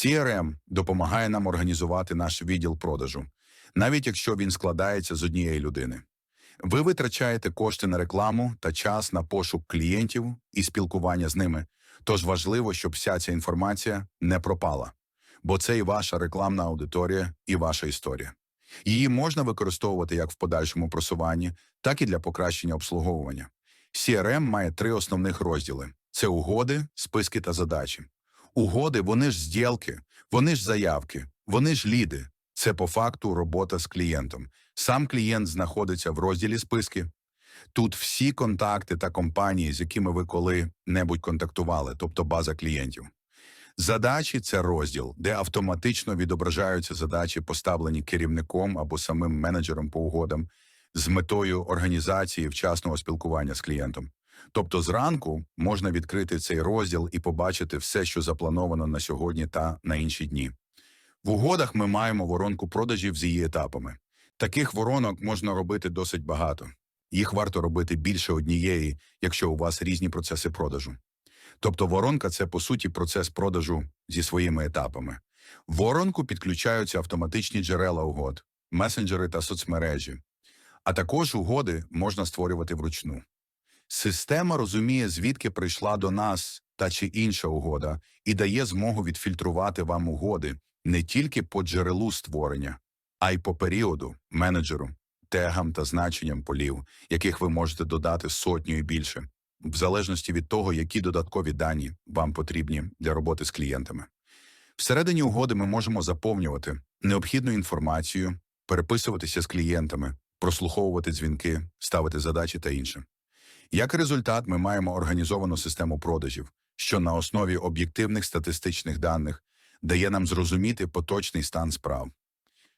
CRM допомагає нам організувати наш відділ продажу, навіть якщо він складається з однієї людини. Ви витрачаєте кошти на рекламу та час на пошук клієнтів і спілкування з ними. Тож важливо, щоб вся ця інформація не пропала, бо це і ваша рекламна аудиторія, і ваша історія. Її можна використовувати як в подальшому просуванні, так і для покращення обслуговування. CRM має три основних розділи: це угоди, списки та задачі. Угоди вони ж зділки, вони ж заявки, вони ж ліди. Це по факту робота з клієнтом. Сам клієнт знаходиться в розділі списки. Тут всі контакти та компанії, з якими ви коли-небудь контактували, тобто база клієнтів. Задачі це розділ, де автоматично відображаються задачі, поставлені керівником або самим менеджером по угодам, з метою організації вчасного спілкування з клієнтом. Тобто зранку можна відкрити цей розділ і побачити все, що заплановано на сьогодні та на інші дні. В угодах ми маємо воронку продажів з її етапами. Таких воронок можна робити досить багато. Їх варто робити більше однієї, якщо у вас різні процеси продажу. Тобто воронка це по суті процес продажу зі своїми етапами. В воронку підключаються автоматичні джерела угод, месенджери та соцмережі. А також угоди можна створювати вручну. Система розуміє, звідки прийшла до нас та чи інша угода, і дає змогу відфільтрувати вам угоди не тільки по джерелу створення, а й по періоду, менеджеру, тегам та значенням полів, яких ви можете додати сотню і більше, в залежності від того, які додаткові дані вам потрібні для роботи з клієнтами. Всередині угоди ми можемо заповнювати необхідну інформацію, переписуватися з клієнтами, прослуховувати дзвінки, ставити задачі та інше. Як результат, ми маємо організовану систему продажів, що на основі об'єктивних статистичних даних дає нам зрозуміти поточний стан справ.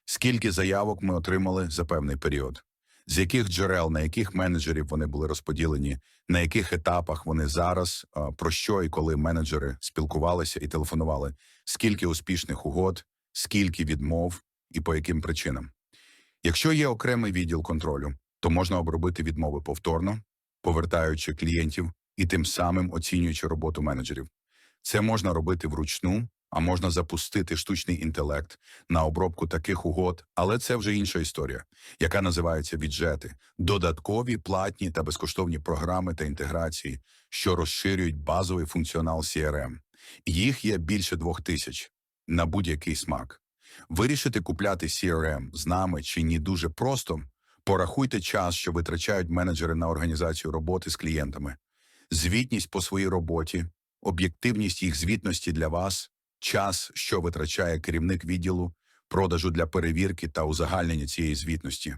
Скільки заявок ми отримали за певний період, з яких джерел, на яких менеджерів вони були розподілені, на яких етапах вони зараз, про що і коли менеджери спілкувалися і телефонували, скільки успішних угод, скільки відмов? І по яким причинам. Якщо є окремий відділ контролю, то можна обробити відмови повторно, повертаючи клієнтів і тим самим оцінюючи роботу менеджерів. Це можна робити вручну, а можна запустити штучний інтелект на обробку таких угод, але це вже інша історія, яка називається віджети, додаткові платні та безкоштовні програми та інтеграції, що розширюють базовий функціонал CRM. Їх є більше двох тисяч на будь-який смак. Вирішити купляти CRM з нами чи ні дуже просто. Порахуйте час, що витрачають менеджери на організацію роботи з клієнтами, звітність по своїй роботі, об'єктивність їх звітності для вас, час, що витрачає керівник відділу, продажу для перевірки та узагальнення цієї звітності.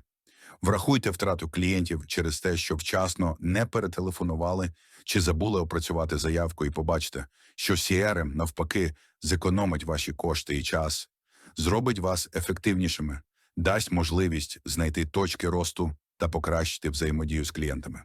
Врахуйте втрату клієнтів через те, що вчасно не перетелефонували чи забули опрацювати заявку, і побачите, що CRM, навпаки, зекономить ваші кошти і час, зробить вас ефективнішими, дасть можливість знайти точки росту та покращити взаємодію з клієнтами.